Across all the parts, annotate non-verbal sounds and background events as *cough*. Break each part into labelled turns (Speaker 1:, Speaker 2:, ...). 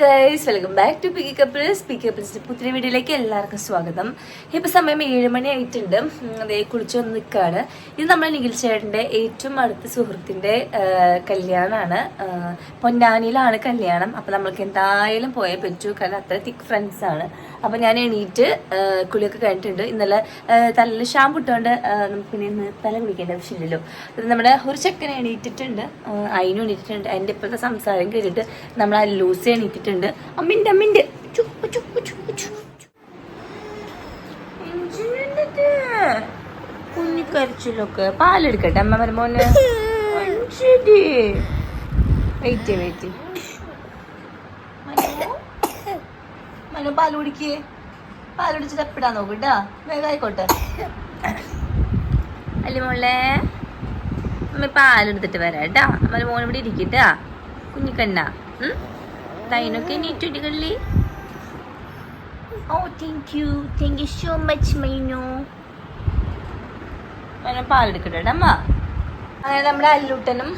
Speaker 1: Guys welcome back to picky couples picky കപ്പിൾസിന്റെ പുതിയ വീഡിയോയിലേക്ക് എല്ലാവർക്കും സ്വാഗതം. ഇപ്പൊ സമയം ഏഴ് മണി ആയിട്ടുണ്ട്. അതേ കുളിച്ച് വന്ന് നിൽക്കുകയാണ് ഇത് നമ്മുടെ നിഖിൽ ചേട്ടന്റെ ഏറ്റവും അടുത്ത സുഹൃത്തിന്റെ കല്യാണമാണ് പൊന്നാനിയിലാണ് കല്യാണം. അപ്പോൾ നമ്മൾക്ക് എന്തായാലും പോയേ പറ്റൂ. കാരണം അത്ര തിക്ക് ഫ്രണ്ട്സ് ആണ് അപ്പൊ ഞാൻ എണീറ്റ് കുളിയൊക്കെ കഴിഞ്ഞിട്ടുണ്ട്. ഇന്നലെ തലയിൽ ഷാമ്പു ഇട്ടുകൊണ്ട് നമുക്ക് പിന്നെ ഇന്ന് തല കുളിക്കേണ്ട ആവശ്യമില്ലല്ലോ. നമ്മുടെ ഒരു ചെക്കൻ എണീറ്റിട്ടുണ്ട്. അതിനും എണീറ്റിട്ടുണ്ട്. അതിന്റെ ഇപ്പോഴത്തെ സംസാരം കേട്ടിട്ട് നമ്മൾ ആ ലൂസ് എണീറ്റിട്ടുണ്ട് അമ്മിന്റെ അമ്മിന്റെ? കുഞ്ഞിക്കരച്ചിലൊക്കെ പാലെടുക്കട്ടെ അമ്മ വരുമ്പോന് ശരി വെയിറ്റ് വെയിറ്റ് മനു പാൽ കുടിക്കേ. പാൽ കുടിച്ച് തപ്പിടാൻ നോക്ക് കേട്ടാ വേഗം ആയിക്കോട്ടെ. അല്ലേ മോളെ? അമ്മ പാലെടുത്തിട്ട് വരാം കേട്ടാ അമ്മ മോൻ ഇവിടെ ഇരിക്കട്ടാ കുഞ്ഞിക്കണ്ണ. തൈനൊക്കെ നീറ്റ് കള്ളി. ഓ thank you thank you so much Mainu. പാലെടുക്കട്ടെ കേട്ടോ അമ്മ. അങ്ങനെ നമ്മുടെ അല്ലൂട്ടനും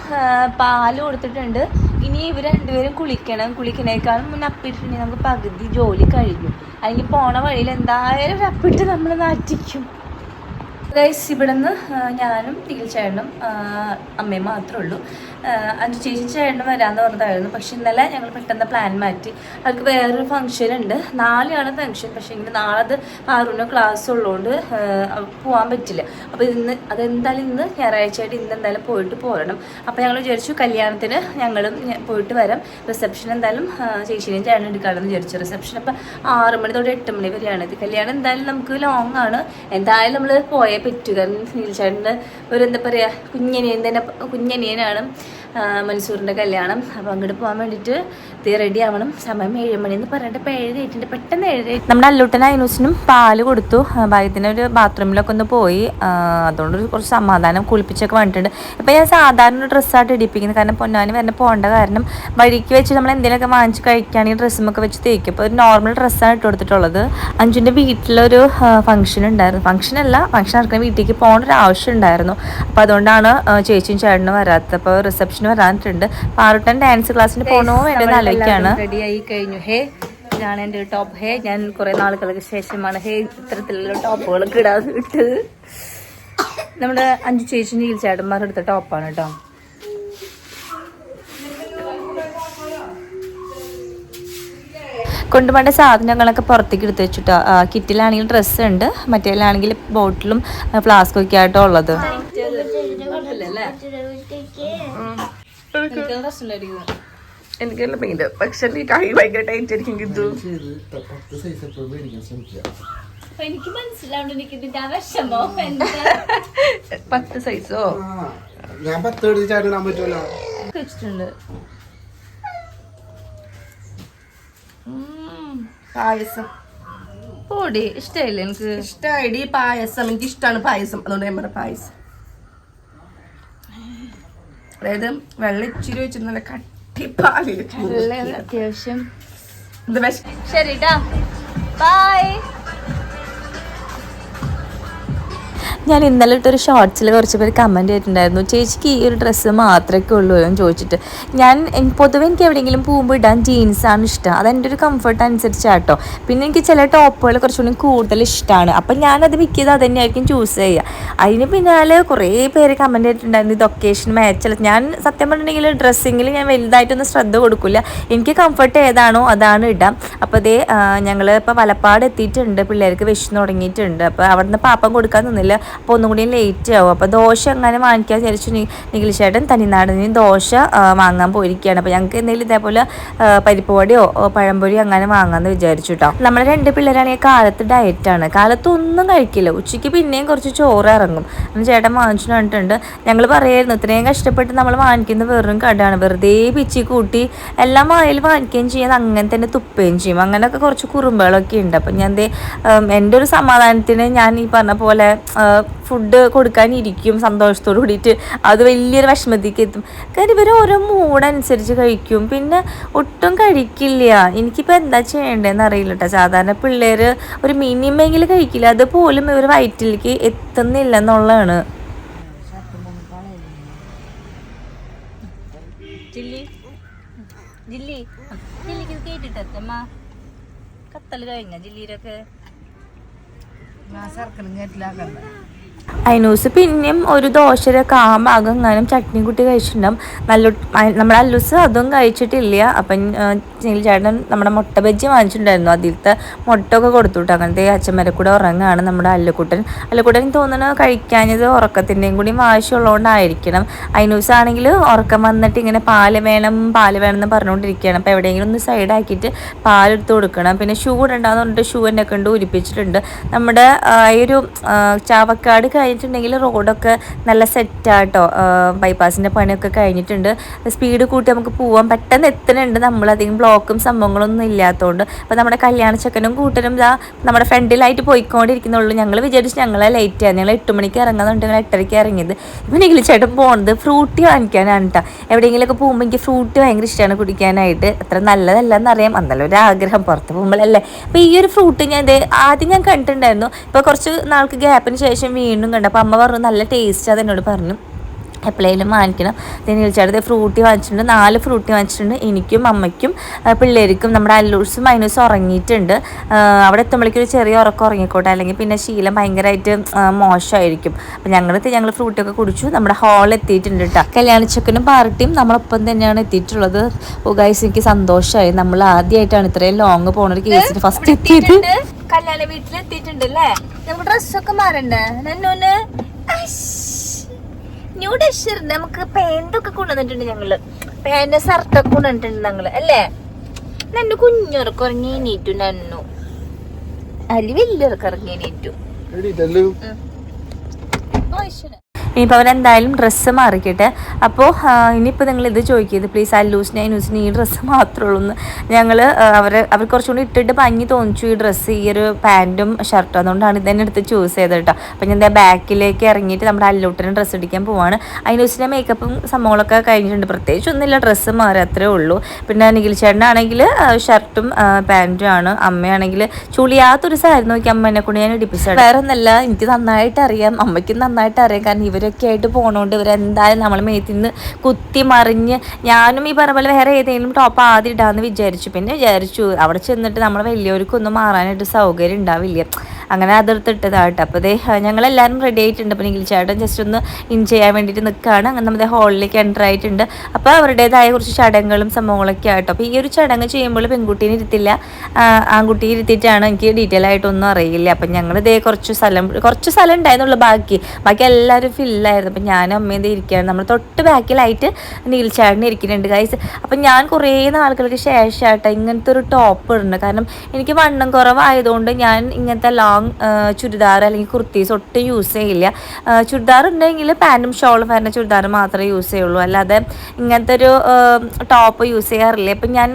Speaker 1: പാൽ കൊടുത്തിട്ടുണ്ട്. ഇനി ഇവർ രണ്ടുപേരും കുളിക്കണം. കുളിക്കണേക്കാളും മുന്നേ അപ്പിട്ടിട്ടുണ്ടെങ്കിൽ നമുക്ക് പകുതി ജോലി കഴിഞ്ഞു. അല്ലെങ്കിൽ പോണ വഴിയിൽ എന്തായാലും ഒരു അപ്പിട്ട് നമ്മൾ നാറ്റിക്കും. ഗൈസ് ഇവിടെ നിന്ന് ഞാനും ടീൽ ചേട്ടനും ആ, അമ്മയും മാത്രമേ ഉള്ളൂ. അഞ്ച് ചേച്ചി ചേട്ടനും വരാമെന്ന് പറഞ്ഞതായിരുന്നു. പക്ഷെ ഇന്നലെ ഞങ്ങൾ പെട്ടെന്ന് പ്ലാൻ മാറ്റി. അവർക്ക് വേറൊരു ഫംഗ്ഷൻ ഉണ്ട്. നാളെയാണ് ഫംഗ്ഷൻ പക്ഷെ എങ്കിൽ നാളെ അത് പാറുവിന് ക്ലാസ് ഉള്ളതുകൊണ്ട് പോകാൻ പറ്റില്ല. അപ്പോൾ ഇന്ന് അതെന്തായാലും ഇന്ന് ഞായറാഴ്ചയായിട്ട് ഇന്ന് എന്തായാലും പോയിട്ട് പോരണം. അപ്പോൾ ഞങ്ങൾ വിചാരിച്ചു കല്യാണത്തിന് ഞങ്ങളും പോയിട്ട് വരാം. റിസപ്ഷൻ എന്തായാലും ചേച്ചിനെയും ചേട്ടനും എടുക്കാമെന്ന് വിചാരിച്ചു. റിസപ്ഷൻ അപ്പോൾ ആറ് മണി തൊട്ട് എട്ട് മണി വരെയാണ്. ഇത് കല്യാണം എന്തായാലും നമുക്ക് ലോങ് ആണ്. എന്തായാലും നമ്മൾ പോയേ പറ്റൂ കാരണം സുനിൽ ചേട്ടന്റെ ഒരു എന്താ പറയുക കുഞ്ഞനിയൻ തന്നെ കുഞ്ഞനിയനാണ്. മൻസൂറിന്റെ കല്യാണം. അപ്പോൾ അങ്ങോട്ട് പോകാൻ വേണ്ടിയിട്ട് ഇത് റെഡി ആവണം. സമയം ഏഴ് മണി എന്ന് പറഞ്ഞിട്ട് ഇപ്പോൾ ഏഴ് ഏറ്റിന്റെ പെട്ടെന്ന് ഏഴ് നമ്മുടെ അല്ലൂട്ടൻ അയനൂസിനും പാൽ കൊടുത്തു. ഭാഗ്യത്തിന് ഒരു ബാത്റൂമിലൊക്കെ ഒന്ന് പോയി. അതുകൊണ്ട് കുറച്ച് സമാധാനം കുളിപ്പിച്ചൊക്കെ വന്നിട്ടുണ്ട്. ഇപ്പം ഞാൻ സാധാരണ ഡ്രസ്സായിട്ട് ഇടിപ്പിക്കുന്നത്. കാരണം പൊന്നാനി വരെ പോകേണ്ട കാരണം വഴിക്ക് വെച്ച് നമ്മൾ എന്തെങ്കിലുമൊക്കെ വാങ്ങിച്ച് കഴിക്കുകയാണെങ്കിൽ ഡ്രസ്സുമൊക്കെ വെച്ച് തേക്കും. അപ്പോൾ ഒരു നോർമൽ ഡ്രസ്സാണ് ഇട്ട് കൊടുത്തിട്ടുള്ളത്. അഞ്ചിന്റെ വീട്ടിലൊരു ഫംഗ്ഷൻ ഉണ്ടായിരുന്നു. ഫംഗ്ഷൻ അല്ല ഫംഗ്ഷൻ നടക്കുന്ന വീട്ടിലേക്ക് പോകേണ്ട ഒരു ആവശ്യം ഉണ്ടായിരുന്നു. അപ്പോൾ അതുകൊണ്ടാണ് ചേച്ചിയും ചേട്ടനും വരാത്തത്. അപ്പോൾ റിസപ്ഷന് വരാനിട്ടുണ്ട് പാറുട്ടൻ ഡാൻസ് ക്ലാസ്സിന് പോകണോ വേണ്ടെന്ന് ആലോചിക്കുകയാണ് റെഡി ആയി കഴിഞ്ഞു. ഹേ ഇതാണ് എന്റെ ഒരു ടോപ്പ് ഹേ ഞാൻ കുറേ നാളുകൾക്ക് ശേഷമാണ് ഹേ ഇത്തരത്തിലുള്ള ടോപ്പുകളൊക്കെ ഇടാതെ ഇട്ടത് നമ്മുടെ അഞ്ചു ചേച്ചി നീൽ ചേട്ടന്മാർ എടുത്ത ടോപ്പാണ് കേട്ടോ. കൊണ്ടുപോകേണ്ട സാധനങ്ങളൊക്കെ പുറത്തേക്ക് എടുത്ത് വെച്ചിട്ടോ. കിറ്റിലാണെങ്കിൽ ഡ്രസ്സ് ഉണ്ട്. മറ്റേലാണെങ്കിൽ ബോട്ടിലും ഫ്ലാസ്കും ഒക്കെ ആയിട്ടോ ഉള്ളത്.
Speaker 2: എനിക്കല്ല പെയിന്റ് പക്ഷെ ഈ കൈ ഭയങ്കര ടൈറ്റ് ആയിരിക്കും കിട്ടു.
Speaker 1: എനിക്ക് മനസ്സിലാവുണ്ട് എനിക്ക് ഇതിന്റെ
Speaker 2: പത്ത് സൈസോ
Speaker 3: ഞാൻ പത്ത് എടുത്ത് ചാടിടാൻ പറ്റുമല്ലോ
Speaker 1: വെച്ചിട്ടുണ്ട്.
Speaker 2: പായസം.
Speaker 1: ഓടി ഇഷ്ടമായില്ലേ എനിക്ക്?
Speaker 2: ഇഷ്ടമായി പായസം. എനിക്ക് ഇഷ്ടമാണ് പായസം. അതുകൊണ്ട് ഞാൻ പറഞ്ഞ പായസം. അതായത് വെള്ളം ഇച്ചിരി വെച്ചിട്ട് നല്ല കട്ടിപ്പാൽ
Speaker 1: നല്ല അത്യാവശ്യം. ശരി ബൈ ഞാൻ ഇന്നലെ ഇട്ടൊരു ഷോർട്സിൽ കുറച്ച് പേര് കമന്റ് ചെയ്തിട്ടുണ്ടായിരുന്നു. ചേച്ചിക്ക് ഈ ഒരു ഡ്രസ്സ് മാത്രമേ ഉള്ളൂ എന്ന് ചോദിച്ചിട്ട്. ഞാൻ പൊതുവെ എനിക്ക് എവിടെയെങ്കിലും പോകുമ്പോൾ ഇടാൻ ജീൻസാണ് ഇഷ്ടം. അതെന്റെ ഒരു കംഫർട്ട് അനുസരിച്ചാട്ടോ. പിന്നെ എനിക്ക് ചില ടോപ്പുകൾ കുറച്ചുകൂടി കൂടുതൽ ഇഷ്ടമാണ് അപ്പം ഞാനത് മിക്ക ചെയ്ത് അത് തന്നെയായിരിക്കും ചൂസ് ചെയ്യുക. അതിന് പിന്നാലെ കുറേ പേര് കമന്റ് ചെയ്തിട്ടുണ്ടായിരുന്നു. ഇത് ഒക്കേഷൻ മാച്ചല്ല ഞാൻ സത്യം പറഞ്ഞിട്ടുണ്ടെങ്കിൽ ഡ്രസ്സിങ്ങിൽ ഞാൻ വലുതായിട്ടൊന്നും ശ്രദ്ധ കൊടുക്കില്ല എനിക്ക് കംഫർട്ട് ഏതാണോ അതാണ് ഇടാം. അപ്പോൾ അതേ ഞങ്ങൾ ഇപ്പോൾ വലപ്പാട് എത്തിയിട്ടുണ്ട്. പിള്ളേർക്ക് വിശന്ന് തുടങ്ങിയിട്ടുണ്ട് അപ്പോൾ അവിടുന്ന് പാപ്പം കൊടുക്കാൻ നിന്നില്ല. അപ്പോൾ ഒന്നും കൂടി ലേറ്റ് ആവും. അപ്പോൾ ദോശ അങ്ങനെ വാങ്ങിക്കാൻ വിചാരിച്ചു നിഖിൽ ചേട്ടൻ തനിനാടിന് ദോശ വാങ്ങാൻ പോയിരിക്കുകയാണ്. അപ്പോൾ ഞങ്ങൾക്ക് എന്തെങ്കിലും ഇതേപോലെ പരിപ്പ് വടയോ പഴംപൊരിയോ അങ്ങനെ വാങ്ങാമെന്ന് വിചാരിച്ചു കേട്ടോ നമ്മളെ രണ്ട് പിള്ളേരാണെങ്കിൽ കാലത്ത് ഡയറ്റാണ് കാലത്ത് ഒന്നും കഴിക്കില്ല. ഉച്ചയ്ക്ക് പിന്നെയും കുറച്ച് ചോറ് ഇറങ്ങും. അങ്ങനെ ചേട്ടൻ വാങ്ങിച്ചു കണ്ടിട്ടുണ്ട് ഞങ്ങൾ പറയായിരുന്നു ഇത്രയും കഷ്ടപ്പെട്ട് നമ്മൾ വാങ്ങിക്കുന്ന വെറും കടയാണ് വെറുതെ പിച്ചി കൂട്ടി എല്ലാം വായിൽ വാങ്ങിക്കുകയും ചെയ്യും. അങ്ങനെ തന്നെ തുപ്പുകയും ചെയ്യും. അങ്ങനെയൊക്കെ കുറച്ച് കുറുമ്പുകളൊക്കെ ഉണ്ട്. അപ്പം ഞാൻ എന്റെ ഒരു സമാധാനത്തിന് ഞാൻ ഈ പറഞ്ഞ പോലെ ഫുഡ് കൊടുക്കാനിരിക്കും സന്തോഷത്തോട് കൂടിയിട്ട്. അത് വലിയൊരു വിഷമത്തിക്ക് എത്തും. കാര്യം ഇവർ ഓരോ മൂടനുസരിച്ച് കഴിക്കും. പിന്നെ ഒട്ടും കഴിക്കില്ല. എനിക്കിപ്പോൾ എന്താ ചെയ്യേണ്ടതെന്ന് അറിയില്ല കേട്ടോ സാധാരണ പിള്ളേർ ഒരു മിനിമെങ്കിലും കഴിക്കില്ല. അതുപോലും ഇവർ വയറ്റിലേക്ക് എത്തുന്നില്ല എന്നുള്ളതാണ്. ജില്ലി. ജില്ലിക്ക് കത്തൽ കഴിഞ്ഞ ജില്ലയിലൊക്കെ
Speaker 2: ഞാൻ സർക്കിളും കയറ്റിലാക്കണ്ട
Speaker 1: അയനൂസ് പിന്നെയും ഒരു ദോശയുടെ ഭാഗം എങ്ങാനും ചട്നി കുട്ടി കഴിച്ചിട്ടുണ്ടാവും. നല്ല നമ്മുടെ അല്ലൂസ് അതും കഴിച്ചിട്ടില്ല. അപ്പം ചേട്ടൻ നമ്മുടെ മുട്ട ബജ്ജി വാങ്ങിച്ചിട്ടുണ്ടായിരുന്നു. അതിലത്തെ മുട്ട ഒക്കെ കൊടുത്തു അങ്ങനത്തെ അച്ഛന്മാരെ കൂടെ ഉറങ്ങാണ് നമ്മുടെ അല്ലുക്കുട്ടൻ. അല്ലുക്കുട്ടൻ തോന്നുന്നു കഴിക്കാഞ്ഞത് ഉറക്കത്തിന്റെയും കൂടി ആവശ്യമുള്ളതുകൊണ്ടായിരിക്കണം. അനൂസ് ആണെങ്കിൽ ഉറക്കം വന്നിട്ട് ഇങ്ങനെ പാൽ വേണം പാൽ വേണം എന്ന് പറഞ്ഞുകൊണ്ടിരിക്കുകയാണ്. അപ്പോൾ എവിടെയെങ്കിലും ഒന്ന് സൈഡാക്കിയിട്ട് പാലെടുത്ത് കൊടുക്കണം. പിന്നെ ഷൂ ഇടണ്ടാന്ന് പറഞ്ഞിട്ട് ഷൂ എന്നെ കണ്ട് ഉരിപ്പിച്ചിട്ടുണ്ട്. നമ്മുടെ ഈ ഒരു ചാവക്കാട് കഴിഞ്ഞിട്ടുണ്ടെങ്കിൽ റോഡൊക്കെ നല്ല സെറ്റാട്ടോ. ബൈപ്പാസിന്റെ പണിയൊക്കെ കഴിഞ്ഞിട്ടുണ്ട്. സ്പീഡ് കൂട്ടി നമുക്ക് പോവാൻ പെട്ടെന്ന് എത്തുന്നുണ്ട്. നമ്മളധികം ബ്ലോക്കും സംഭവങ്ങളൊന്നും ഇല്ലാത്തതുകൊണ്ട് അപ്പോൾ നമ്മുടെ കല്യാണ ചെക്കനും കൂട്ടനും ഇതാ നമ്മുടെ ഫ്രണ്ടിലായിട്ട് പോയിക്കൊണ്ടിരിക്കുന്നുള്ളൂ. ഞങ്ങൾ വിചാരിച്ചു ഞങ്ങളെ ലേറ്റ് ആണ്. ഞങ്ങൾ എട്ട് മണിക്ക് ഇറങ്ങുന്നുണ്ട് ഞങ്ങൾ എട്ടരയ്ക്ക് ഇറങ്ങിയത്. ഇപ്പം നിഖിൽ ചേട്ടൻ പോകുന്നത് ഫ്രൂട്ടി വാങ്ങിക്കാനാണ് കേട്ടോ എവിടെയെങ്കിലുമൊക്കെ പോകുമ്പോൾ എനിക്ക് ഫ്രൂട്ടി ഭയങ്കര ഇഷ്ടമാണ് കുടിക്കാനായിട്ട്. അത്ര നല്ലതല്ല എന്നറിയാം അന്നല്ല ഒരു ആഗ്രഹം പുറത്ത് പോകുമ്പോഴല്ലേ അപ്പോൾ ഈ ഒരു ഫ്രൂട്ട് ഞാൻ ആദ്യം ഞാൻ കണ്ടിട്ടുണ്ടായിരുന്നു. ഇപ്പോൾ കുറച്ച് നാൾക്ക് ഗ്യാപ്പിന് ശേഷം വീണ്ടും കണ്ടു. അപ്പോൾ അമ്മ പറഞ്ഞു നല്ല ടേസ്റ്റ് അത് എന്നോട് പറഞ്ഞു. എപ്പോഴേലും വാങ്ങിക്കണം. ചേട്ടത്തെ ഫ്രൂട്ടി വാങ്ങിച്ചിട്ടുണ്ട്. നാല് ഫ്രൂട്ടി വാങ്ങിച്ചിട്ടുണ്ട്. എനിക്കും അമ്മയ്ക്കും പിള്ളേർക്കും നമ്മുടെ അല്ലൂസും മൈനൂസും ഉറങ്ങിയിട്ടുണ്ട്. അവിടെ എത്തുമ്പോഴേക്കും ഒരു ചെറിയ ഉറക്കം ഉറങ്ങിക്കോട്ടെ. അല്ലെങ്കിൽ പിന്നെ ശീലം ഭയങ്കരമായിട്ട് മോശമായിരിക്കും. അപ്പം ഞങ്ങൾ ഞങ്ങൾ ഫ്രൂട്ടിയൊക്കെ കുടിച്ചു. നമ്മുടെ ഹാൾ എത്തിയിട്ടുണ്ട് കേട്ടോ കല്യാണച്ചക്കനും പാർട്ടിയും നമ്മളൊപ്പം തന്നെയാണ് എത്തിയിട്ടുള്ളത്. ഗൈസ് എനിക്ക് സന്തോഷമായി. നമ്മൾ ആദ്യമായിട്ടാണ് ഇത്രയും ലോങ് പോണ ഒരു കേസിന് ഫസ്റ്റ് എത്തിയത്. കല്യാണ വീട്ടിൽ എത്തിയിട്ടുണ്ട് അല്ലേ നമുക്ക് ഡ്രസ്സൊക്കെ മാറണ്ടേ? നന്നൂന്. ന്യൂ ഡഷറിന്റെ നമുക്ക് പാന്റൊക്കെ കൊണ്ടുവന്നിട്ടുണ്ട് ഞങ്ങൾ. പാന്റ് ഷർട്ടൊക്കെ കൊണ്ടുവന്നിട്ടുണ്ട് ഞങ്ങൾ അല്ലേ? നന്നു കുഞ്ഞുറക്ക് ഇറങ്ങി എണീറ്റു നന്നു. അല്ലെ. വലിയ ഇറങ്ങി എണീറ്റു ഇനിയിപ്പോൾ അവരെന്തായാലും ഡ്രസ്സ് മാറിക്കട്ടെ. അപ്പോൾ ഇനിയിപ്പോൾ നിങ്ങൾ ഇത് ചോദിക്കരുത്. പ്ലീസ് അല്ലൂസിനെ അനൂസിന് ഈ ഡ്രസ്സ് മാത്രമേ ഉള്ളൂ എന്ന് ഞങ്ങൾ അവർ അവർ കുറച്ചുകൂടി ഇട്ടിട്ട് ഭംഗി തോന്നിച്ചു ഈ ഡ്രസ്സ് ഈ ഒരു പാന്റും ഷർട്ടും അതുകൊണ്ടാണ് ഇതന്നെ എടുത്ത് ചൂസ് ചെയ്തത് കേട്ടോ അപ്പം ഞാൻ ബാക്കിലേക്ക് ഇറങ്ങിയിട്ട് നമ്മുടെ അല്ലൂട്ടിന് ഡ്രസ്സ് അടിക്കാൻ പോവാണ്. അനൂസിന്റെ മേക്കപ്പും സംഭവങ്ങളൊക്കെ കഴിഞ്ഞിട്ടുണ്ട്. പ്രത്യേകിച്ച് ഒന്നുമില്ല. ഡ്രസ്സ് മാറി അത്രേ ഉള്ളൂ. പിന്നെ നിഖിൽ ചേട്ടനാണെങ്കിൽ ഷർട്ടും പാന്റും ആണ്. അമ്മയാണെങ്കിൽ ചുളിയാത്തൊരു സാരി നോക്കി അമ്മ എന്നെ കൊണ്ട് ഞാൻ ഇടിപ്പിച്ചത് വേറെ ഒന്നല്ല എനിക്ക് നന്നായിട്ട് അറിയാം. അമ്മയ്ക്കും നന്നായിട്ട് അറിയാം. കാരണം ഇവരൊക്കെ ആയിട്ട് പോണോണ്ട് ഇവരെന്തായാലും നമ്മൾ മേത്തിൽ നിന്ന് കുത്തി മറിഞ്ഞ് ഞാനും ഈ പറഞ്ഞ പോലെ വേറെ ഏതെങ്കിലും ടോപ്പ് ആദ്യം ഇടാന്ന് വിചാരിച്ചു. പിന്നെ വിചാരിച്ചു അവിടെ ചെന്നിട്ട് നമ്മൾ വലിയവർക്കൊന്നും മാറാനായിട്ട് സൗകര്യം ഉണ്ടാവില്ല. അങ്ങനെ അതെടുത്തിട്ടതായിട്ട് അപ്പോൾ അതേ ഞങ്ങളെല്ലാവരും റെഡി ആയിട്ടുണ്ട്. അപ്പോൾ നിഖിൽ ചേട്ടൻ ജസ്റ്റ് ഒന്ന് ഇൻ ചെയ്യാൻ വേണ്ടിയിട്ട് നിൽക്കുകയാണ് അങ്ങനെ നമ്മുടെ ഹാളിലേക്ക് എന്റർ ആയിട്ടുണ്ട്. അപ്പോൾ അവരുടേതായ കുറച്ച് ചടങ്ങുകളും സംഭവങ്ങളൊക്കെ ആയിട്ടോ അപ്പോൾ ഈ ഒരു ചടങ്ങ് ചെയ്യുമ്പോൾ പെൺകുട്ടീനെ ഇരുത്തില്ല. ആൺകുട്ടിയെ ഇരുത്തിയിട്ടാണ് എനിക്ക് ഡീറ്റെയിൽ ആയിട്ടൊന്നും അറിയില്ല. അപ്പം ഞങ്ങൾ ഇതേ കുറച്ച് സ്ഥലം കുറച്ച് സ്ഥലം ഉണ്ടായിരുന്നുള്ളൂ ബാക്കി. ബാക്കി എല്ലാവരും ഫില്ലായിരുന്നു അപ്പം ഞാനും അമ്മയും ഇതേ ഇരിക്കുകയാണ്. നമ്മൾ തൊട്ട് ബാക്കിലായിട്ട് നീൽ ചേട്ടൻ ഇരിക്കുന്നുണ്ട് ഗൈസ് അപ്പം ഞാൻ കുറേ നാളുകൾക്ക് ശേഷമായിട്ട് ഇങ്ങനത്തെ ഒരു ടോപ്പ് ഇടുന്നുണ്ട് കാരണം എനിക്ക് വണ്ണം കുറവായതുകൊണ്ട് ഞാൻ ഇങ്ങനത്തെ ലോങ് ചുരിദാർ അല്ലെങ്കിൽ കുർത്തീസ് ഒട്ടും യൂസ് ചെയ്യില്ല. ചുരിദാർ ഉണ്ടെങ്കിൽ പാന്റും ഷോളും വരുന്ന ചുരിദാർ മാത്രമേ യൂസ് ചെയ്യുള്ളൂ. അല്ലാതെ ഇങ്ങനത്തെ ഒരു ടോപ്പ് യൂസ് ചെയ്യാറില്ല. അപ്പം ഞാൻ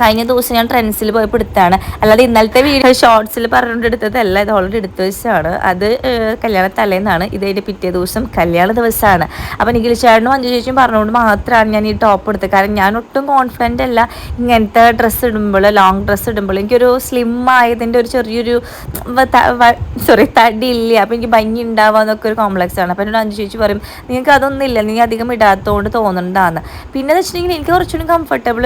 Speaker 1: കഴിഞ്ഞ ദിവസം ഞാൻ ട്രെൻഡ്സിൽ പോയപ്പോൾ എടുത്താണ്. അല്ലാതെ ഇന്നലത്തെ വീഡിയോ ഷോർട്സിൽ പറഞ്ഞുകൊണ്ട് എടുത്തതല്ല ഇത് ഓൾറെഡി എടുത്ത വെച്ചാണ് അത് കല്യാണ തലേന്നാണ്. ഇത് അതിന്റെ പിറ്റേ ദിവസം കല്യാണ ദിവസമാണ് അപ്പോൾ നിഖിൽ ചേട്ടനും അഞ്ചു ചേച്ചിയും പറഞ്ഞുകൊണ്ട് മാത്രമാണ് ഞാൻ ഈ ടോപ്പ് എടുത്തത്. കാരണം ഞാൻ ഒട്ടും കോൺഫിഡന്റ് അല്ല. ഇങ്ങനത്തെ ഡ്രസ്സ് ഇടുമ്പോൾ ലോങ് ഡ്രസ്സ് ഇടുമ്പോൾ എനിക്കൊരു സ്ലിം ആയതിന്റെ ഒരു ചെറിയൊരു സോറി തടി ഇല്ല അപ്പോൾ എനിക്ക് ഭംഗി ഉണ്ടാവാന്നൊക്കെ ഒരു കോംപ്ലക്സ് ആണ്. അപ്പോൾ എന്നോട് അഞ്ചു ചേച്ചി പറയും നിങ്ങൾക്ക് അതൊന്നും ഇല്ല നീ അധികം ഇടാത്തതുകൊണ്ട് തോന്നുന്നുണ്ടാന്ന് പിന്നെ എന്ന് വെച്ചിട്ടുണ്ടെങ്കിൽ എനിക്ക് കുറച്ചുകൂടി കംഫർട്ടബിൾ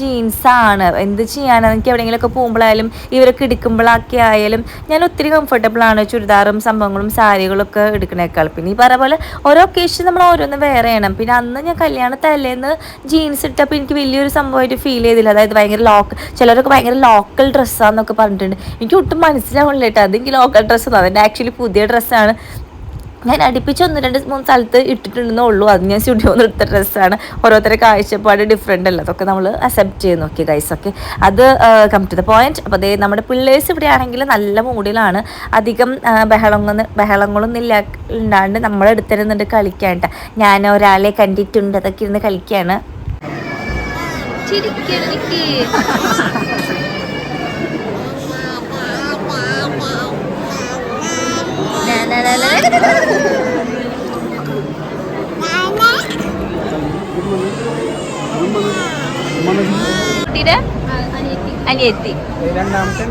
Speaker 1: ജീൻസ് ആണ്. എന്ത് ചെയ്യാനാണ് എനിക്ക് എവിടെയെങ്കിലുമൊക്കെ പോകുമ്പോഴായാലും ഇവരൊക്കെ എടുക്കുമ്പോഴൊക്കെ ആയാലും ഞാൻ ഒത്തിരി കംഫർട്ടബിൾ ആണ് ചുരിദാറും സംഭവങ്ങളും സാരികളൊക്കെ എടുക്കണേക്കാൾ പിന്നെ ഈ പറഞ്ഞ പോലെ ഓരോ ഒക്കേഷൻ നമ്മൾ ഓരോന്ന് വേറെ ചെയ്യണം. പിന്നെ അന്ന് ഞാൻ കല്യാണ തലേന്ന് ജീൻസ് ഇട്ടപ്പോൾ എനിക്ക് വലിയൊരു സംഭവമായിട്ട് ഫീൽ ചെയ്തില്ല. അതായത് ഭയങ്കര ലോക്കൽ ചിലരൊക്കെ ഭയങ്കര ലോക്കൽ ഡ്രസ്സാന്നൊക്കെ പറഞ്ഞിട്ടുണ്ട്. എനിക്ക് ഒട്ടും മനസ്സിലാവണില്ല കേട്ടോ. അതെനിക്ക് ലോക്കൽ ഡ്രസ്സ് അതിന്റെ ആക്ച്വലി പുതിയ ഡ്രസ്സാണ് ഞാൻ അടുപ്പിച്ച് ഒന്ന് രണ്ട് മൂന്ന് സ്ഥലത്ത് ഇട്ടിട്ടുണ്ടെന്നേ ഉള്ളൂ. അത് ഞാൻ സ്റ്റുഡിയോ എന്ന് എടുത്ത ഡ്രസ്സാണ് ഓരോരുത്തരെ കാഴ്ചപ്പാട് ഡിഫറെന്റ് അല്ല? അതൊക്കെ നമ്മൾ അക്സെപ്റ്റ് ചെയ്ത് നോക്കി ഗൈസ് ഒക്കെ അത് കം ടു ദ പോയിന്റ് അപ്പോൾ അതേ നമ്മുടെ പിള്ളേഴ്സ് ഇവിടെ ആണെങ്കിൽ നല്ല മൂഡിലാണ്. അധികം ആ, ബഹളങ്ങൾ ബഹളങ്ങളൊന്നും ഇല്ല ഉണ്ടാണ്ട് നമ്മളെടുത്തിരുന്നുണ്ട് കളിക്കാൻ ട്ടാ. ഞാൻ ഒരാളെ കണ്ടിട്ടുണ്ട്. അതൊക്കെ ഇരുന്ന് കളിക്കുകയാണ് കുട്ടിയുടെ അനിയത്തി.
Speaker 3: രണ്ടാമത്തെ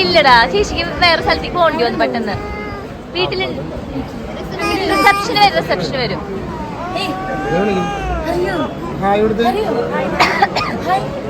Speaker 1: ഇല്ലടാ ചേച്ചിക്ക് വേറെ സ്ഥലത്തേക്ക് പോകേണ്ടി വന്നു പെട്ടെന്ന്. വീട്ടിൽ റിസപ്ഷന് വരും റിസപ്ഷന് വരും?
Speaker 3: ഹായ്. *coughs*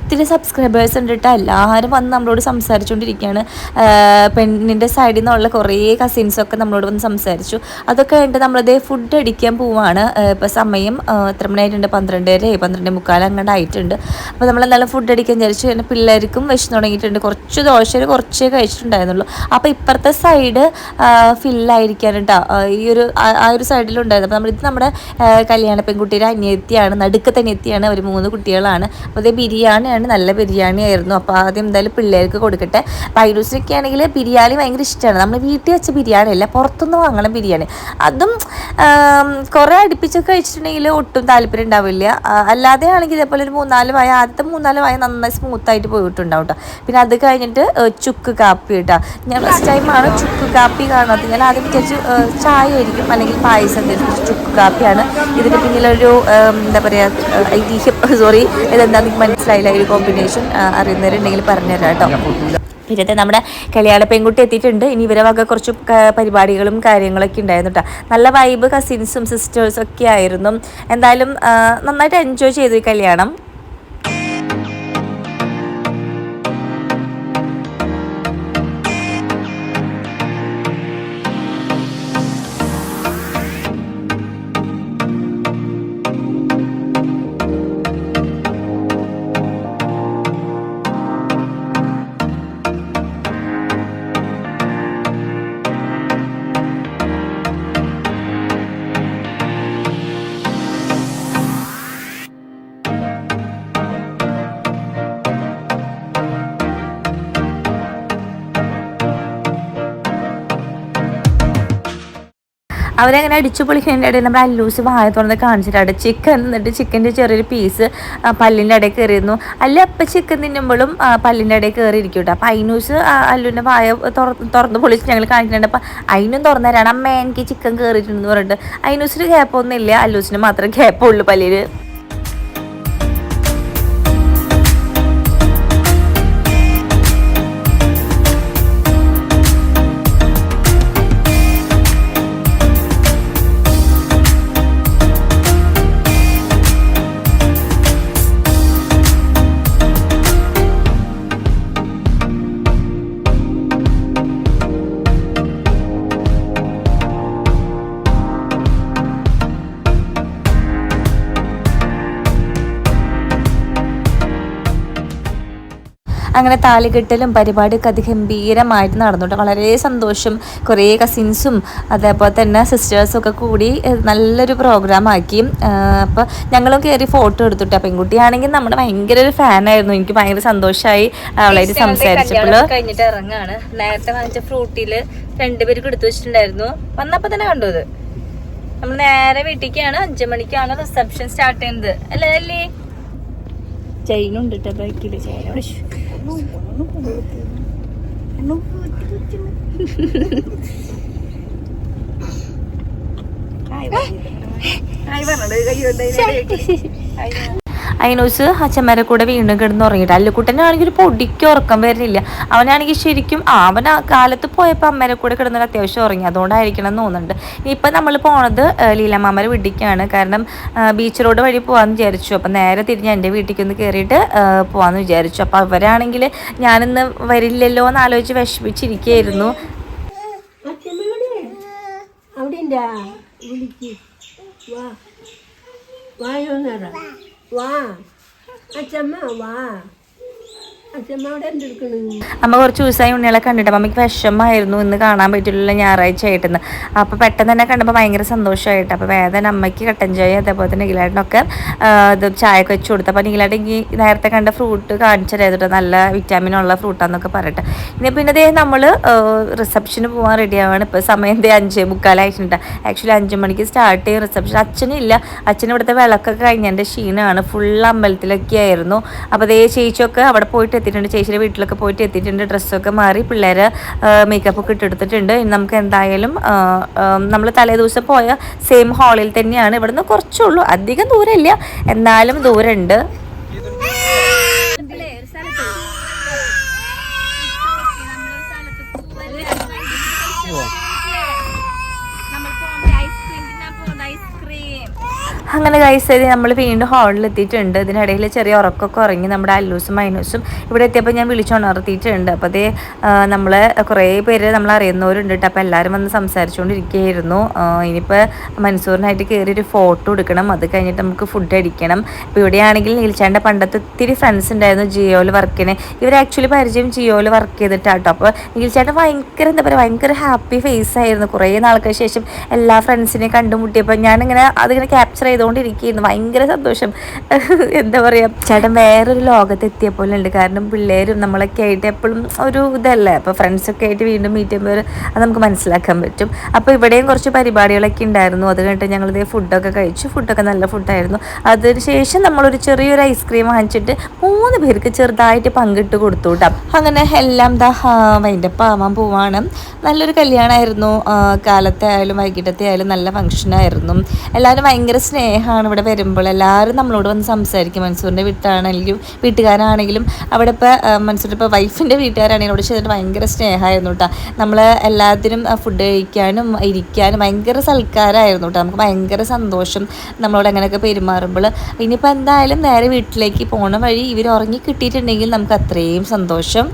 Speaker 1: ഒത്തിരി സബ്സ്ക്രൈബേഴ്സ് ഉണ്ട് കേട്ടോ എല്ലാവരും വന്ന് നമ്മളോട് സംസാരിച്ചുകൊണ്ടിരിക്കുകയാണ് പെണ്ണിന്റെ സൈഡിൽ നിന്നുള്ള കുറേ കസിൻസൊക്കെ നമ്മളോട് വന്ന് സംസാരിച്ചു. അതൊക്കെ കഴിഞ്ഞിട്ട് നമ്മളതേ ഫുഡ് അടിക്കാൻ പോവാണ്. ഇപ്പോൾ സമയം എത്ര മണിയായിട്ടുണ്ട്? പന്ത്രണ്ടര പന്ത്രണ്ട് മുക്കാൽ അങ്ങോട്ട് ആയിട്ടുണ്ട്. അപ്പോൾ നമ്മൾ എന്തായാലും ഫുഡ് അടിക്കാൻ വിചാരിച്ചു. പിന്നെ പിള്ളേർക്കും വിശന്ന് തുടങ്ങിയിട്ടുണ്ട്. കുറച്ച് ദോശ കുറച്ചേ കഴിച്ചിട്ടുണ്ടായിരുന്നുള്ളൂ. അപ്പോൾ ഇപ്പുറത്തെ സൈഡ് ഫില്ലായിരിക്കാൻ കേട്ടോ ഈ ഒരു ആ- ഒരു സൈഡിലുണ്ടായിരുന്നു അപ്പോൾ നമ്മൾ ഇത് നമ്മുടെ കല്യാണ പെൺകുട്ടിയുടെ അനിയത്തിയാണ് നടുക്കത്തെ അനിയത്തിയാണ്. അവർ മൂന്ന് കുട്ടികളാണ്. അപ്പോൾ അതേ ബിരിയാണിയാണ് നല്ല ബിരിയാണി ആയിരുന്നു. അപ്പോൾ ആദ്യം എന്തായാലും പിള്ളേർക്ക് കൊടുക്കട്ടെ. പൈലൂസിനൊക്കെ ആണെങ്കിൽ ബിരിയാണി ഭയങ്കര ഇഷ്ടമാണ് നമ്മൾ വീട്ടിൽ വെച്ച ബിരിയാണി അല്ല പുറത്തുനിന്ന് വാങ്ങണ ബിരിയാണി. അതും കുറേ അടുപ്പിച്ചൊക്കെ കഴിച്ചിട്ടുണ്ടെങ്കിൽ ഒട്ടും താല്പര്യം ഉണ്ടാവില്ല. അല്ലാതെ ആണെങ്കിൽ ഇതേപോലെ ഒരു മൂന്നാൽ വായ ആദ്യത്തെ മൂന്നാൽ വായ നന്നായി സ്മൂത്തായിട്ട് പോയിട്ടുണ്ടാവും കേട്ടോ പിന്നെ അത് കഴിഞ്ഞിട്ട് ചുക്ക് കാപ്പി കേട്ടോ ഞാൻ ഫസ്റ്റ് ടൈമാണ് ചുക്ക് കാപ്പി കാണുന്നത്. ഞാൻ ആദ്യം വിചാരിച്ചു ചായ ആയിരിക്കും അല്ലെങ്കിൽ പായസം വിചാരിച്ചു ചുക്ക് കാപ്പിയാണ്. ഇതിന് പിന്നിലൊരു എന്താ പറയുക ഐതിഹ്യം *laughs* സോറി ഇതെന്താ എനിക്ക് മനസ്സിലായില്ല. ഈ കോമ്പിനേഷൻ അറിയുന്നവരുണ്ടെങ്കിൽ പറഞ്ഞുതരാം കേട്ടോ. പിന്നത്തെ നമ്മുടെ കല്യാണ പെൺകുട്ടി എത്തിയിട്ടുണ്ട്. ഇനി ഇവരെ വക കുറച്ച് പരിപാടികളും കാര്യങ്ങളൊക്കെ ഉണ്ടായിരുന്നു കേട്ടോ. നല്ല വൈബ് കസിൻസും സിസ്റ്റേഴ്സും ഒക്കെ ആയിരുന്നു. എന്തായാലും നന്നായിട്ട് എൻജോയ് ചെയ്തു ഈ കല്യാണം. അവരങ്ങനെ അടിച്ചു പൊളിക്കുന്നതിന്റെ ഇടയിൽ നമ്മൾ അല്ലൂസ് വായ തുറന്ന് കാണിച്ചിട്ടാണ് ചിക്കൻ എന്നിട്ട് ചിക്കന്റെ ചെറിയൊരു പീസ് പല്ലിന്റെ ഇടയിൽ കയറിയിരുന്നു. അല്ല അപ്പം ചിക്കൻ തിന്നുമ്പോഴും പല്ലിന്റെ ഇടയിൽ കയറിയിരിക്കും കേട്ടോ. അപ്പം അയിനൂസ് അല്ലുവിന്റെ വായ തുറന്ന് പൊളിച്ച് ഞങ്ങൾ കാണിക്കുന്നുണ്ട്. അപ്പം അതിനും തുറന്നു തരാണ്. അമ്മ എനിക്ക് ചിക്കൻ കയറിയിട്ടുണ്ടെന്ന് പറഞ്ഞിട്ട്. അയിനൂസിന് ഗ്യാപ്പൊന്നും ഇല്ല അല്ലൂസിന് മാത്രമേ ഗ്യാപ്പുള്ളൂ പല്ലിന് അങ്ങനെ താലികെട്ടലും പരിപാടിയൊക്കെ അതിഗംഭീരമായിട്ട് നടന്നു കേട്ടോ വളരെ സന്തോഷം. കുറേ കസിൻസും അതേപോലെ തന്നെ സിസ്റ്റേഴ്സും ഒക്കെ കൂടി നല്ലൊരു പ്രോഗ്രാം ആക്കി. അപ്പോൾ ഞങ്ങളും കയറി ഫോട്ടോ എടുത്തുട്ടോ. പെൺകുട്ടിയാണെങ്കിൽ നമ്മുടെ ഭയങ്കര ഒരു ഫാനായിരുന്നു എനിക്ക് ഭയങ്കര സന്തോഷമായി അവളായിട്ട് സംസാരിച്ചപ്പോൾ. കഴിഞ്ഞിട്ട് ഇറങ്ങാണ്. നേരത്തെ വാങ്ങിച്ച ഫ്രൂട്ടിൽ രണ്ടുപേർക്ക് എടുത്തു വെച്ചിട്ടുണ്ടായിരുന്നു. വന്നപ്പോൾ തന്നെ കണ്ടു ഇത്. നമ്മൾ നേരെ വീട്ടിലേക്കാണ് അഞ്ചു മണിക്കാണ് റിസപ്ഷൻ സ്റ്റാർട്ട് ചെയ്യുന്നത്. അല്ലേ അല്ലേ? ചെയിനുണ്ട് കേട്ടോ ബൈക്കിൽ não
Speaker 3: não não não Não não não não não vai, não.
Speaker 2: Ai, vai, não.
Speaker 1: അയിനൂസ് അച്ഛന്മാരെ കൂടെ വീണ്ടും കിടന്ന് ഉറങ്ങിയിട്ട് അല്ലുക്കുട്ടനാണെങ്കിൽ ഒരു പൊടിക്ക് ഉറക്കം വരുന്നില്ല. അവനാണെങ്കിൽ ശരിക്കും അവൻ ആ കാലത്ത് പോയപ്പോൾ അമ്മേരെ കൂടെ കിടന്നിട്ട് അത്യാവശ്യം ഉറങ്ങി. അതുകൊണ്ടായിരിക്കണം എന്ന് തോന്നുന്നുണ്ട്. ഇപ്പം നമ്മൾ പോണത് ലീലാമാമരെ വീട്ടിലേക്കാണ്. കാരണം ബീച്ച് റോഡ് വഴി പോകാമെന്ന് വിചാരിച്ചു. അപ്പം നേരെ തിരിഞ്ഞ് എന്റെ വീട്ടിലേക്ക് ഒന്ന് കയറിയിട്ട് പോകാമെന്ന് വിചാരിച്ചു. അപ്പം അവരാണെങ്കിൽ ഞാനിന്ന് വരില്ലല്ലോ എന്ന് ആലോചിച്ച് വിഷമിച്ചിരിക്കുകയായിരുന്നു.
Speaker 4: അവിടെ വിളിക്ക്. വാ. വായോന്നറ വാ അച്ഛമ്മ വാ അച്ഛമ്മ അവിടെ എന്തെടുക്കണു
Speaker 1: അമ്മ കുറച്ച് ദിവസമായി ഉണ്ണികളെ കണ്ടിട്ട് അമ്മയ്ക്ക് വിഷമമായിരുന്നു. ഇന്ന് കാണാൻ പറ്റില്ല ഞായറാഴ്ച ആയിട്ടെന്ന്. അപ്പോൾ പെട്ടെന്ന് തന്നെ കണ്ടപ്പോൾ ഭയങ്കര സന്തോഷമായിട്ട്. അപ്പോൾ വേദന അമ്മയ്ക്ക് കട്ടൻ ചായ അതേപോലെ തന്നെ നിഖിലേട്ടനൊക്കെ ഇത് ചായയൊക്കെ വെച്ച് കൊടുത്തു. അപ്പോൾ എനിക്ക് നേരത്തെ കണ്ട ഫ്രൂട്ട് കാണിച്ചതായിരുന്നു നല്ല വിറ്റാമിൻ ഉള്ള ഫ്രൂട്ടാന്നൊക്കെ പറയട്ടെ. ഇനി പിന്നെ ദേ നമ്മൾ റിസപ്ഷന് പോകാൻ റെഡി ആവാണ്. ഇപ്പോൾ സമയം ദേ അഞ്ചേ മുക്കാലായിട്ടുണ്ട് ആക്ച്വലി അഞ്ച് മണിക്ക് സ്റ്റാർട്ട് ചെയ്യും റിസപ്ഷൻ അച്ഛനില്ല. അച്ഛൻ ഇവിടുത്തെ വിളക്കൊക്കെ കഴിഞ്ഞതിന്റെ ക്ഷീണമാണ്. ഫുൾ അമ്പലത്തിലൊക്കെ ആയിരുന്നു. അപ്പോൾ ദേ ചേച്ചിയൊക്കെ അവിടെ പോയിട്ട് എത്തിയിട്ടുണ്ട്. ചേച്ചിയുടെ വീട്ടിലൊക്കെ പോയിട്ട് എത്തിയിട്ടുണ്ട്. ഡ്രസ്സൊക്കെ മാറി പിള്ളേർ മേക്കപ്പ് ഒക്കെ ഇട്ടെടുത്തിട്ടുണ്ട് ഇനി നമുക്ക് എന്തായാലും നമ്മൾ തലേ ദിവസം പോയ സെയിം ഹാളിൽ തന്നെയാണ്. ഇവിടുന്ന് കുറച്ചുള്ളൂ. അധികം ദൂരമില്ല. എന്നാലും ദൂരമുണ്ട്. അങ്ങനെ കഴിച്ച് നമ്മൾ വീണ്ടും ഹാളിൽ എത്തിയിട്ടുണ്ട്. ഇതിനിടയിൽ ചെറിയ ഉറക്കമൊക്കെ ഉറങ്ങി നമ്മുടെ അല്ലൂസും മൈനൂസും ഇവിടെ എത്തിയപ്പോൾ ഞാൻ വിളിച്ചുണർത്തിയിട്ടുണ്ട് അപ്പോൾ അതേ നമ്മൾ കുറേ പേര് നമ്മൾ അറിയുന്നവരുണ്ട് കേട്ടോ അപ്പോൾ എല്ലാവരും വന്ന് സംസാരിച്ചുകൊണ്ടിരിക്കുകയായിരുന്നു ഇനിയിപ്പോൾ മൻസൂറിനായിട്ട് കയറി ഒരു ഫോട്ടോ എടുക്കണം. അത് കഴിഞ്ഞിട്ട് നമുക്ക് ഫുഡ് അടിക്കണം. ഇപ്പോൾ ഇവിടെയാണെങ്കിൽ നീൽച്ചാന്റെ പണ്ടത്തെ ഒത്തിരി ഫ്രണ്ട്സ് ഉണ്ടായിരുന്നു ജിയോയിൽ വർക്കിന് ഇവർ ആക്ച്വലി പരിചയം ജിയോയിൽ വർക്ക് ചെയ്തിട്ടാട്ടോ അപ്പോൾ നീൽച്ചാന്റെ ഭയങ്കര എന്താ പറയുക ഭയങ്കര ഹാപ്പി ഫേസ് ആയിരുന്നു. കുറേ നാൾക്ക് ശേഷം എല്ലാ ഫ്രണ്ട്സിനെയും കണ്ടുമുട്ടിയപ്പോൾ ഞാനിങ്ങനെ അതിങ്ങനെ ക്യാപ്ചർ ചെയ്തുകൊണ്ടിരിക്കുകയായിരുന്നു. ഭയങ്കര സന്തോഷം. എന്താ പറയുക ചേട്ടൻ വേറൊരു ലോകത്ത് എത്തിയ പോലെ ഉണ്ട്. കാരണം പിള്ളേരും നമ്മളൊക്കെ ആയിട്ട് എപ്പോഴും ഒരു ഇതല്ലേ? അപ്പോൾ ഫ്രണ്ട്സൊക്കെ ആയിട്ട് വീണ്ടും മീറ്റ് ചെയ്യുമ്പോൾ അത് നമുക്ക് മനസ്സിലാക്കാൻ പറ്റും. അപ്പോൾ ഇവിടെയും കുറച്ച് പരിപാടികളൊക്കെ ഉണ്ടായിരുന്നു. അത് കഴിഞ്ഞിട്ട് ഞങ്ങളിത് ഫുഡൊക്കെ കഴിച്ചു. ഫുഡൊക്കെ നല്ല ഫുഡായിരുന്നു അതിന് ശേഷം നമ്മളൊരു ചെറിയൊരു ഐസ്ക്രീം വാങ്ങിച്ചിട്ട് മൂന്ന് പേർക്ക് ചെറുതായിട്ട് പങ്കിട്ട് കൊടുത്തു കേട്ടോ അങ്ങനെ എല്ലാം ദാ അതിന്റെ പാവാൻ പോവാണ്. നല്ലൊരു കല്യാണമായിരുന്നു കാലത്തെ ആയാലും വൈകിട്ടത്തെ ആയാലും നല്ല ഫംഗ്ഷനായിരുന്നു എല്ലാവരും ഭയങ്കര സ്നേഹമാണ് ഇവിടെ വരുമ്പോൾ. എല്ലാവരും നമ്മളോട് വന്ന് സംസാരിക്കും. മൻസൂറിന്റെ വീട്ടാണെങ്കിലും വീട്ടുകാരാണെങ്കിലും അവിടെ ഇപ്പോൾ മൻസൂർ ഇപ്പോൾ വൈഫിന്റെ വീട്ടുകാരാണെങ്കിലും അവിടെ ചെയ്തിട്ട് ഭയങ്കര സ്നേഹമായിരുന്നു കേട്ടോ നമ്മൾ എല്ലാത്തിനും ഫുഡ് കഴിക്കാനും ഇരിക്കാനും ഭയങ്കര സൽക്കാരമായിരുന്നു കേട്ടോ നമുക്ക് ഭയങ്കര സന്തോഷം നമ്മളോട് അങ്ങനെയൊക്കെ പെരുമാറുമ്പോൾ. ഇനിയിപ്പോൾ എന്തായാലും നേരെ വീട്ടിലേക്ക് പോണ വഴി ഇവർ ഉറങ്ങി കിട്ടിയിട്ടുണ്ടെങ്കിൽ നമുക്ക് അത്രയും സന്തോഷം.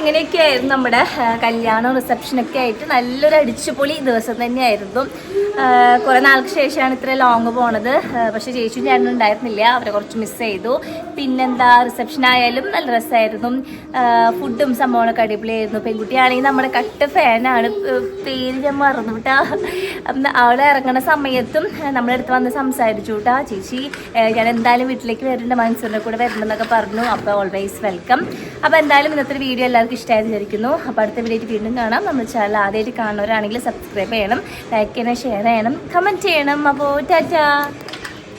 Speaker 1: ഇങ്ങനെയൊക്കെ ആയിരുന്നു നമ്മുടെ കല്യാണം റിസപ്ഷനൊക്കെ ആയിട്ട് നല്ലൊരു അടിച്ചുപൊളി ദിവസം തന്നെയായിരുന്നു. കുറേ നാൾക്ക് ശേഷമാണ് ഇത്ര ലോങ് പോണത്. പക്ഷേ ചേച്ചി ഞാനും ഉണ്ടായിരുന്നില്ല. അവരെ കുറച്ച് മിസ് ചെയ്തു. പിന്നെന്താ റിസപ്ഷൻ ആയാലും നല്ല രസമായിരുന്നു. ഫുഡും സംഭവങ്ങളൊക്കെ അടിപൊളിയായിരുന്നു. പെൺകുട്ടിയാണെങ്കിൽ നമ്മുടെ കട്ട് ഫാനാണ് പേര് ഞാൻ മറന്നു കേട്ടാ. അവളെ ഇറങ്ങുന്ന സമയത്തും നമ്മളെടുത്ത് വന്ന് സംസാരിച്ചു കേട്ടാ. ചേച്ചി ഞാൻ എന്തായാലും വീട്ടിലേക്ക് വരുന്നുണ്ട് മൻസൂറിന്റെ കൂടെ വരണമെന്നൊക്കെ പറഞ്ഞു. അപ്പോൾ ഓൾവേസ് വെൽക്കം അപ്പോൾ എന്തായാലും ഇന്നത്തെ വീഡിയോ എല്ലാവർക്കും ഇഷ്ടമായി വിചാരിക്കുന്നു. അപ്പോൾ അടുത്ത വീഡിയോ വീണ്ടും കാണാം. നമ്മൾ ചാനൽ ആദ്യമായിട്ട് കാണുന്നവരാണെങ്കിൽ സബ്സ്ക്രൈബ് ചെയ്യണം ലൈക്ക് ചെയ്യണം ഷെയർ ചെയ്യണം കമന്റ് ചെയ്യണം. അപ്പോൾ ടാറ്റാ!